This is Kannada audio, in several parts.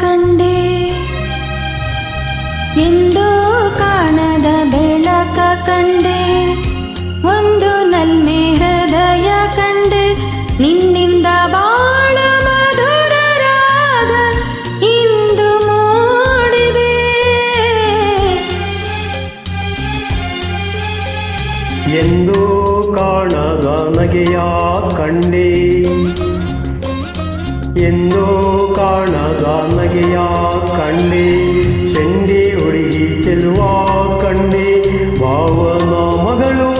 ಕಂಡೆ. ಇಂದು ಕಾಣದ ಬೆಳಕ ಕಂಡೆ. ಒಂದು ನಲ್ಮೆ ಹೃದಯ ಕಂಡೆ. ನಿನ್ನಿಂದ ಬಾಳ ಮಧುರ ರಾಗ ಇಂದು ಮೂಡಿದೆ. ಎಂದು ಕಾಣದ ನಗೆಯ ಕಂಡೆ. ಎಂದೋ ಕಾಣದ ನಗೆಯ ಕಂಡೆ ಚೆಂಡೆ ಹುಡುಗಿ ಚೆಲುವ ಕಂಡೆ ಭಾವನ ಮಗಳು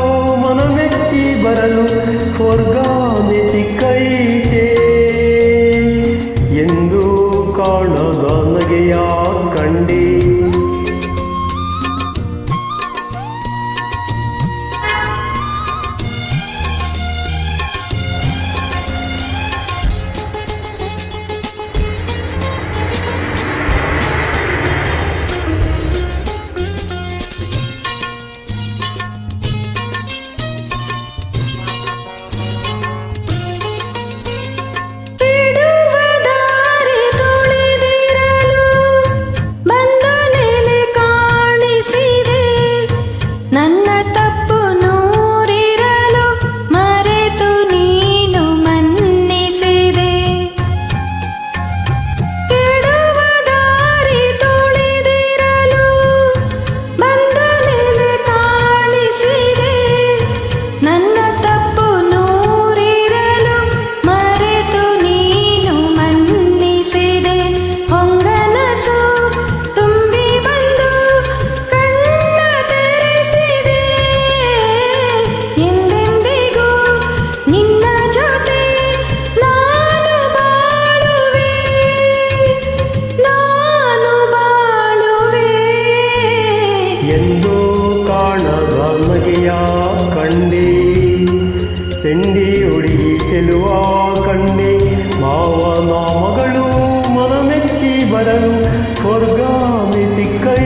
ಮನಮೆಚ್ಚಿ ಬರಲು ಸ್ವರ್ಗ ಕೈತೆ ಚೆಂಡಿ ಹುಡುಗಿ ಚೆಲುವ ಕಣ್ಣೆ. ಮಾವನ ಮಗಳು ಮನಮೆಚ್ಚಿ ಬರಲು. ಸ್ವರ್ಗಾಮಿ ಕೈತೆ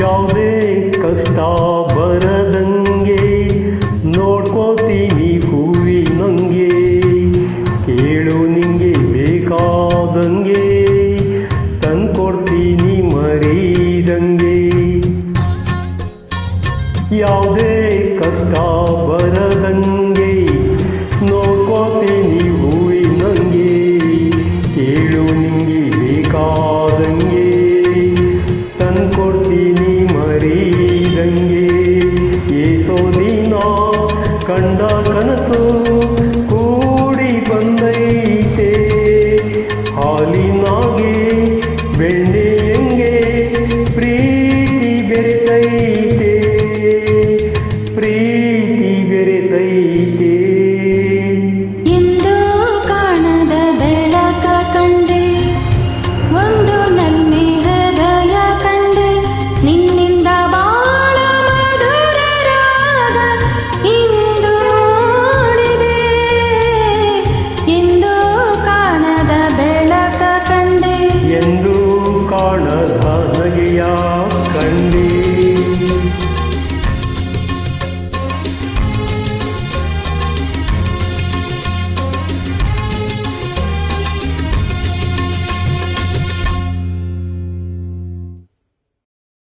ಯಾವುದೇ ಕಷ್ಟ ಬೆರೆತೈತೆ ಪ್ರೀತಿ ಬೆರೆತೈತೆ ಎಂದೋ ಕಾಣದ ಬೆಳಕ